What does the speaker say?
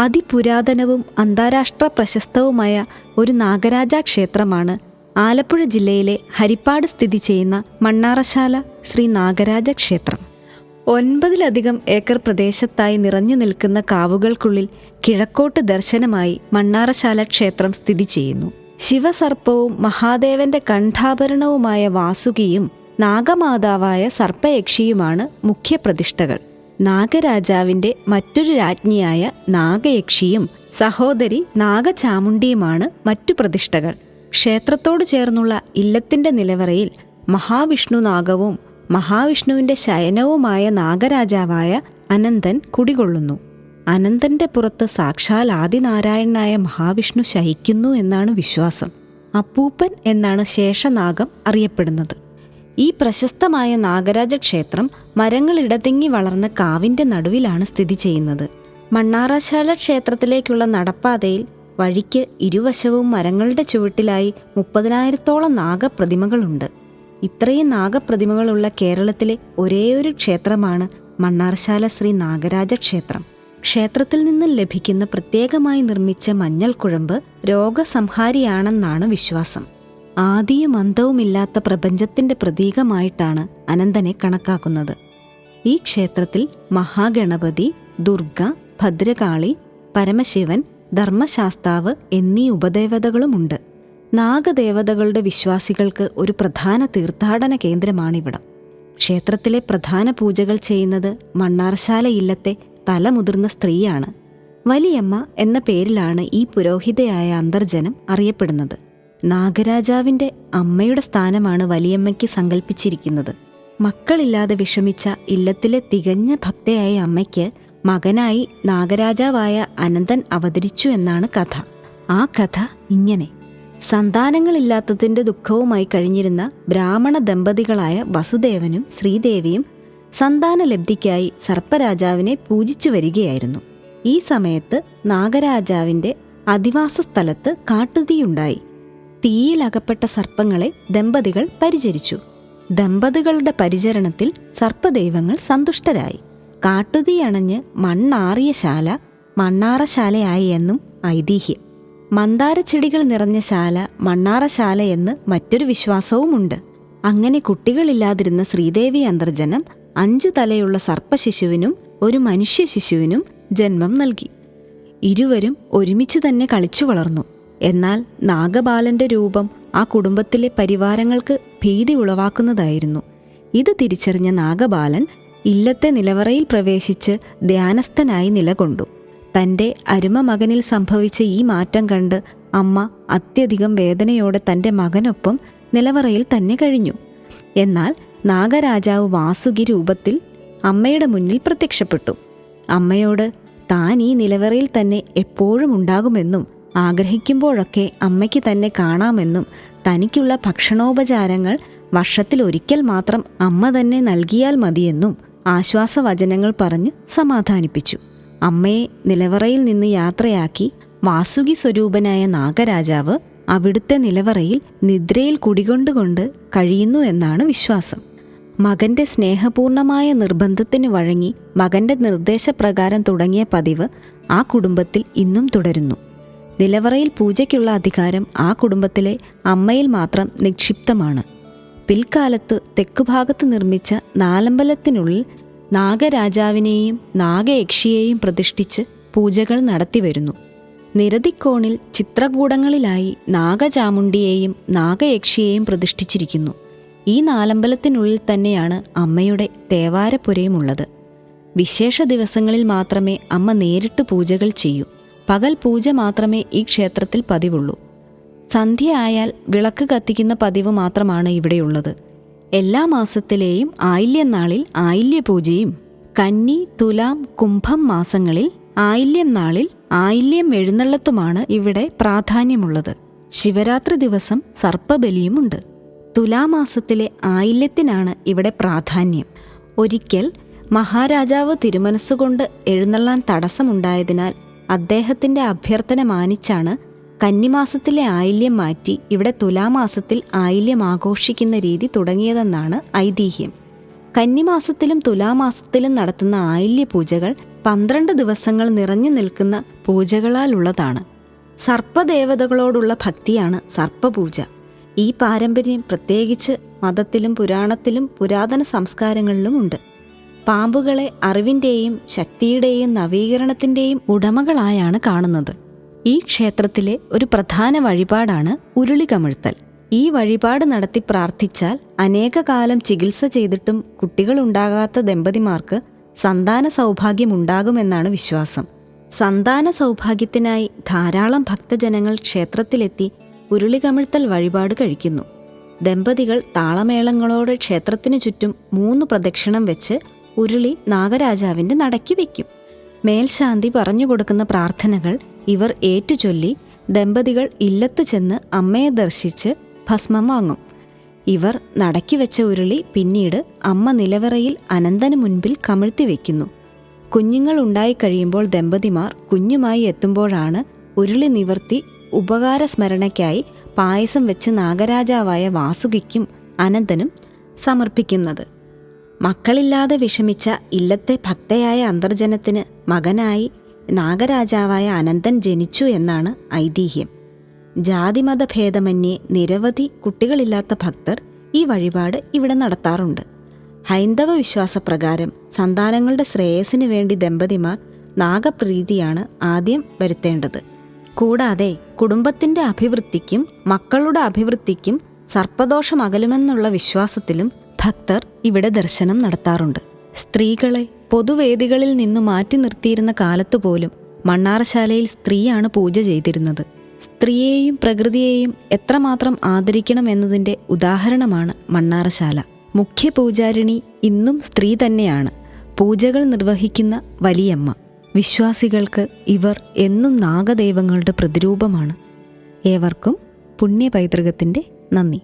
അതിപുരാതനവും അന്താരാഷ്ട്ര പ്രശസ്തവുമായ ഒരു നാഗരാജ ക്ഷേത്രമാണ് ആലപ്പുഴ ജില്ലയിലെ ഹരിപ്പാട് സ്ഥിതി ചെയ്യുന്ന മണ്ണാറശാല ശ്രീ നാഗരാജ ക്ഷേത്രം. ഒൻപതിലധികം ഏക്കർ പ്രദേശത്തായി നിറഞ്ഞു നിൽക്കുന്ന കാവുകൾക്കുള്ളിൽ കിഴക്കോട്ട് ദർശനമായി മണ്ണാറശാല ക്ഷേത്രം സ്ഥിതി ചെയ്യുന്നു. ശിവസർപ്പവും മഹാദേവന്റെ കണ്ഠാഭരണവുമായ വാസുകിയും നാഗമാതാവായ സർപ്പയക്ഷിയുമാണ് മുഖ്യപ്രതിഷ്ഠകൾ. നാഗരാജാവിന്റെ മറ്റൊരു രാജ്ഞിയായ നാഗയക്ഷിയും സഹോദരി നാഗചാമുണ്ടിയുമാണ് മറ്റു പ്രതിഷ്ഠകൾ. ക്ഷേത്രത്തോട് ചേർന്നുള്ള ഇല്ലത്തിന്റെ നിലവറയിൽ മഹാവിഷ്ണു നാഗവും മഹാവിഷ്ണുവിന്റെ ശയനവുമായ നാഗരാജാവായ അനന്തൻ കുടികൊള്ളുന്നു. അനന്തന്റെ പുറത്ത് സാക്ഷാൽ ആദിനാരായണനായ മഹാവിഷ്ണു ശയിക്കുന്നു എന്നാണ് വിശ്വാസം. അപ്പൂപ്പൻ എന്നാണ് ശേഷനാഗം അറിയപ്പെടുന്നത്. ഈ പ്രശസ്തമായ നാഗരാജ ക്ഷേത്രം മരങ്ങളിടതിങ്ങി വളർന്ന കാവിന്റെ നടുവിലാണ് സ്ഥിതി ചെയ്യുന്നത്. മണ്ണാറശാല ക്ഷേത്രത്തിലേക്കുള്ള നടപ്പാതയിൽ വഴിക്ക് ഇരുവശവും മരങ്ങളുടെ ചുവട്ടിലായി മുപ്പതിനായിരത്തോളം നാഗപ്രതിമകളുണ്ട്. ഇത്രയും നാഗപ്രതിമകളുള്ള കേരളത്തിലെ ഒരേയൊരു ക്ഷേത്രമാണ് മണ്ണാർശാല ശ്രീ നാഗരാജ ക്ഷേത്രം. ക്ഷേത്രത്തിൽ നിന്നും ലഭിക്കുന്ന പ്രത്യേകമായി നിർമ്മിച്ച മഞ്ഞൾ കുഴമ്പ് രോഗസംഹാരിയാണെന്നാണ് വിശ്വാസം. ആദിയും അന്തവുമില്ലാത്ത പ്രപഞ്ചത്തിന്റെ പ്രതീകമായിട്ടാണ് അനന്തനെ കണക്കാക്കുന്നത്. ഈ ക്ഷേത്രത്തിൽ മഹാഗണപതി ദുർഗ ഭദ്രകാളി പരമശിവൻ ധർമ്മശാസ്താവ് എന്നീ ഉപദേവതകളുമുണ്ട്. നാഗദേവതകളുടെ വിശ്വാസികൾക്ക് ഒരു പ്രധാന തീർത്ഥാടന കേന്ദ്രമാണിവിടം. ക്ഷേത്രത്തിലെ പ്രധാന പൂജകൾ ചെയ്യുന്നത് മണ്ണാർശാല ഇല്ലത്തെ തലമുതിർന്ന സ്ത്രീയാണ്. വലിയമ്മ എന്ന പേരിലാണ് ഈ പുരോഹിതയായ അന്തർജനം അറിയപ്പെടുന്നത്. നാഗരാജാവിന്റെ അമ്മയുടെ സ്ഥാനമാണ് വലിയമ്മയ്ക്ക് സങ്കല്പിച്ചിരിക്കുന്നത് മക്കളില്ലാതെ വിഷമിച്ച ഇല്ലത്തിലെ തികഞ്ഞ ഭക്തയായ അമ്മയ്ക്ക് മകനായി നാഗരാജാവായ അനന്തൻ അവതരിച്ചു എന്നാണ് കഥ. ആ കഥ ഇങ്ങനെ. സന്താനങ്ങളില്ലാത്തതിന്റെ ദുഃഖവുമായി കഴിഞ്ഞിരുന്ന ബ്രാഹ്മണ ദമ്പതികളായ വസുദേവനും ശ്രീദേവിയും സന്താനലബ്ധിക്കായി സർപ്പരാജാവിനെ പൂജിച്ചു വരികയായിരുന്നു. ഈ സമയത്ത് നാഗരാജാവിന്റെ അധിവാസ സ്ഥലത്ത് കാട്ടുതീയുണ്ടായി. തീയിലകപ്പെട്ട സർപ്പങ്ങളെ ദമ്പതികൾ പരിചരിച്ചു. ദമ്പതികളുടെ പരിചരണത്തിൽ സർപ്പദൈവങ്ങൾ സന്തുഷ്ടരായി. കാട്ടുതീ അണഞ്ഞ് മണ്ണാറിയ ശാല മണ്ണാറശാലയായി എന്നും ഐതിഹ്യം. മന്ദാരച്ചെടികൾ നിറഞ്ഞ ശാല മണ്ണാറശാല എന്ന് മറ്റൊരു വിശ്വാസവുമുണ്ട്. അങ്ങനെ കുട്ടികളില്ലാതിരുന്ന ശ്രീദേവി അന്തർജനം അഞ്ചു തലയുള്ള സർപ്പശിശുവിനും ഒരു മനുഷ്യ ശിശുവിനും ജന്മം നൽകി. ഇരുവരും ഒരുമിച്ച് തന്നെ കളിച്ചു വളർന്നു. എന്നാൽ നാഗബാലന്റെ രൂപം ആ കുടുംബത്തിലെ പരിവാരങ്ങൾക്ക് ഭീതി ഉളവാക്കുന്നതായിരുന്നു. ഇത് തിരിച്ചറിഞ്ഞ നാഗബാലൻ ഇല്ലത്തെ നിലവറയിൽ പ്രവേശിച്ച് ധ്യാനസ്ഥനായി നിലകൊണ്ടു. തന്റെ അരുമ മകനിൽ സംഭവിച്ച ഈ മാറ്റം കണ്ട് അമ്മ അത്യധികം വേദനയോടെ തന്റെ മകനൊപ്പം നിലവറയിൽ തന്നെ കഴിഞ്ഞു. എന്നാൽ നാഗരാജാവ് വാസുകി രൂപത്തിൽ അമ്മയുടെ മുന്നിൽ പ്രത്യക്ഷപ്പെട്ടു. അമ്മയോട് താൻ ഈ നിലവറയിൽ തന്നെ എപ്പോഴും ഉണ്ടാകുമെന്നും ആഗ്രഹിക്കുമ്പോഴൊക്കെ അമ്മയ്ക്ക് തന്നെ കാണാമെന്നും തനിക്കുള്ള ഭക്ഷണോപചാരങ്ങൾ വർഷത്തിൽ ഒരിക്കൽ മാത്രം അമ്മ തന്നെ നൽകിയാൽ മതിയെന്നും ആശ്വാസവചനങ്ങൾ പറഞ്ഞ് സമാധാനിപ്പിച്ചു. അമ്മയെ നിലവറയിൽ നിന്ന് യാത്രയാക്കി വാസുകി സ്വരൂപനായ നാഗരാജാവ് അവിടുത്തെ നിലവറയിൽ നിദ്രയിൽ കുടികൊണ്ടുകൊണ്ട് കഴിയുന്നു എന്നാണ് വിശ്വാസം. മകന്റെ സ്നേഹപൂർണമായ നിർബന്ധത്തിന് വഴങ്ങി മകന്റെ നിർദ്ദേശപ്രകാരം തുടങ്ങിയ പതിവ് ആ കുടുംബത്തിൽ ഇന്നും തുടരുന്നു. നിലവറയിൽ പൂജയ്ക്കുള്ള അധികാരം ആ കുടുംബത്തിലെ അമ്മയിൽ മാത്രം നിക്ഷിപ്തമാണ്. പിൽക്കാലത്ത് തെക്കുഭാഗത്ത് നിർമ്മിച്ച നാലമ്പലത്തിനുള്ളിൽ നാഗരാജാവിനെയും നാഗയക്ഷിയെയും പ്രതിഷ്ഠിച്ച് പൂജകൾ നടത്തിവരുന്നു. നിരതിക്കോണിൽ ചിത്രകൂടങ്ങളിലായി നാഗചാമുണ്ടിയെയും നാഗയക്ഷിയെയും പ്രതിഷ്ഠിച്ചിരിക്കുന്നു. ഈ നാലമ്പലത്തിനുള്ളിൽ തന്നെയാണ് അമ്മയുടെ തേവാരപ്പുരയുമുള്ളത്. വിശേഷ ദിവസങ്ങളിൽ മാത്രമേ അമ്മ നേരിട്ട് പൂജകൾ ചെയ്യൂ. പകൽ പൂജ മാത്രമേ ഈ ക്ഷേത്രത്തിൽ പതിവുള്ളൂ. സന്ധ്യ ആയാൽ വിളക്ക് കത്തിക്കുന്ന പതിവ് മാത്രമാണ് ഇവിടെയുള്ളത്. എല്ലാ മാസത്തിലെയും ആയില്യനാളിൽ ആയില്യപൂജയും ആയില്യ കന്നി തുലാം കുംഭം മാസങ്ങളിൽ ആയില്യം നാളിൽ ആയില്യം എഴുന്നള്ളത്തുമാണ് ഇവിടെ പ്രാധാന്യമുള്ളത്. ശിവരാത്രി ദിവസം സർപ്പബലിയുമുണ്ട്. തുലാമാസത്തിലെ ആയില്യത്തിനാണ് ഇവിടെ പ്രാധാന്യം. ഒരിക്കൽ മഹാരാജാവ് തിരുമനസ്സുകൊണ്ട് എഴുന്നള്ളാൻ തടസ്സമുണ്ടായതിനാൽ അദ്ദേഹത്തിന്റെ അഭ്യർത്ഥന മാനിച്ചാണ് കന്നിമാസത്തിലെ ആയില്യം മാറ്റി ഇവിടെ തുലാമാസത്തിൽ ആയില്യം ആഘോഷിക്കുന്ന രീതി തുടങ്ങിയതെന്നാണ് ഐതിഹ്യം. കന്നിമാസത്തിലും തുലാമാസത്തിലും നടത്തുന്ന ആയില്യ പൂജകൾ പന്ത്രണ്ട് ദിവസങ്ങൾ നിറഞ്ഞു നിൽക്കുന്ന പൂജകളാലുള്ളതാണ്. സർപ്പദേവതകളോടുള്ള ഭക്തിയാണ് സർപ്പപൂജ. ഈ പാരമ്പര്യം പ്രത്യേകിച്ച് മതത്തിലും പുരാണത്തിലും പുരാതന സംസ്കാരങ്ങളിലും ഉണ്ട്. പാമ്പുകളെ അറിവിന്റെയും ശക്തിയുടെയും നവീകരണത്തിന്റെയും ഉടമകളായാണ് കാണുന്നത്. ഈ ക്ഷേത്രത്തിലെ ഒരു പ്രധാന വഴിപാടാണ് ഉരുളി കമിഴ്ത്തൽ ഈ വഴിപാട് നടത്തി പ്രാർത്ഥിച്ചാൽ അനേക കാലം ചികിത്സ ചെയ്തിട്ടും കുട്ടികളുണ്ടാകാത്ത ദമ്പതിമാർക്ക് സന്താന സൗഭാഗ്യമുണ്ടാകുമെന്നാണ് വിശ്വാസം. സന്താന സൗഭാഗ്യത്തിനായി ധാരാളം ഭക്തജനങ്ങൾ ക്ഷേത്രത്തിലെത്തി ഉരുളി കമിഴ്ത്തൽ വഴിപാട് കഴിക്കുന്നു. ദമ്പതികൾ താളമേളങ്ങളോടെ ക്ഷേത്രത്തിനു ചുറ്റും മൂന്ന് പ്രദക്ഷിണം വെച്ച് ഉരുളി നാഗരാജാവിന്റെ നടക്കി വയ്ക്കും മേൽശാന്തി പറഞ്ഞു കൊടുക്കുന്ന പ്രാർത്ഥനകൾ ഇവർ ഏറ്റുചൊല്ലി ദമ്പതികൾ ഇല്ലത്ത് ചെന്ന് അമ്മയെ ദർശിച്ച് ഭസ്മം വാങ്ങും. ഇവർ നടക്കി വെച്ച ഉരുളി പിന്നീട് അമ്മ നിലവറയിൽ അനന്തന് മുൻപിൽ കമിഴ്ത്തി വയ്ക്കുന്നു കുഞ്ഞുങ്ങൾ ഉണ്ടായിക്കഴിയുമ്പോൾ ദമ്പതിമാർ കുഞ്ഞുമായി എത്തുമ്പോഴാണ് ഉരുളി നിവർത്തി ഉപകാരസ്മരണയ്ക്കായി പായസം വെച്ച് നാഗരാജാവായ വാസുകിക്കും അനന്തനും സമർപ്പിക്കുന്നത്. മക്കളില്ലാതെ വിഷമിച്ച ഇല്ലത്തെ ഭക്തയായ അന്തർജനത്തിന് മകനായി നാഗരാജാവായ അനന്തൻ ജനിച്ചു എന്നാണ് ഐതിഹ്യം. ജാതിമത ഭേദമന്യേ നിരവധി കുട്ടികളില്ലാത്ത ഭക്തർ ഈ വഴിപാട് ഇവിടെ നടത്താറുണ്ട്. ഹൈന്ദവ വിശ്വാസപ്രകാരം സന്താനങ്ങളുടെ ശ്രേയസിനു വേണ്ടി ദമ്പതിമാർ നാഗപ്രീതിയാണ് ആദ്യം വരുത്തേണ്ടത്. കൂടാതെ കുടുംബത്തിന്റെ അഭിവൃദ്ധിക്കും മക്കളുടെ അഭിവൃദ്ധിക്കും സർപ്പദോഷം അകലുമെന്നുള്ള വിശ്വാസത്തിലും ഭക്തർ ഇവിടെ ദർശനം നടത്താറുണ്ട്. സ്ത്രീകളെ പൊതുവേദികളിൽ നിന്ന് മാറ്റി നിർത്തിയിരുന്ന കാലത്തു പോലും മണ്ണാറശാലയിൽ സ്ത്രീയാണ് പൂജ ചെയ്തിരുന്നത്. സ്ത്രീയെയും പ്രകൃതിയെയും എത്രമാത്രം ആദരിക്കണം എന്നതിന്റെ ഉദാഹരണമാണ് മണ്ണാറശാല. മുഖ്യ പൂജാരിണി ഇന്നും സ്ത്രീ തന്നെയാണ്. പൂജകൾ നിർവഹിക്കുന്ന വലിയമ്മ. വിശ്വാസികൾക്ക് ഇവർ എന്നും നാഗദൈവങ്ങളുടെ പ്രതിരൂപമാണ്. ഏവർക്കും പുണ്യ പൈതൃകത്തിന്റെ നന്ദി.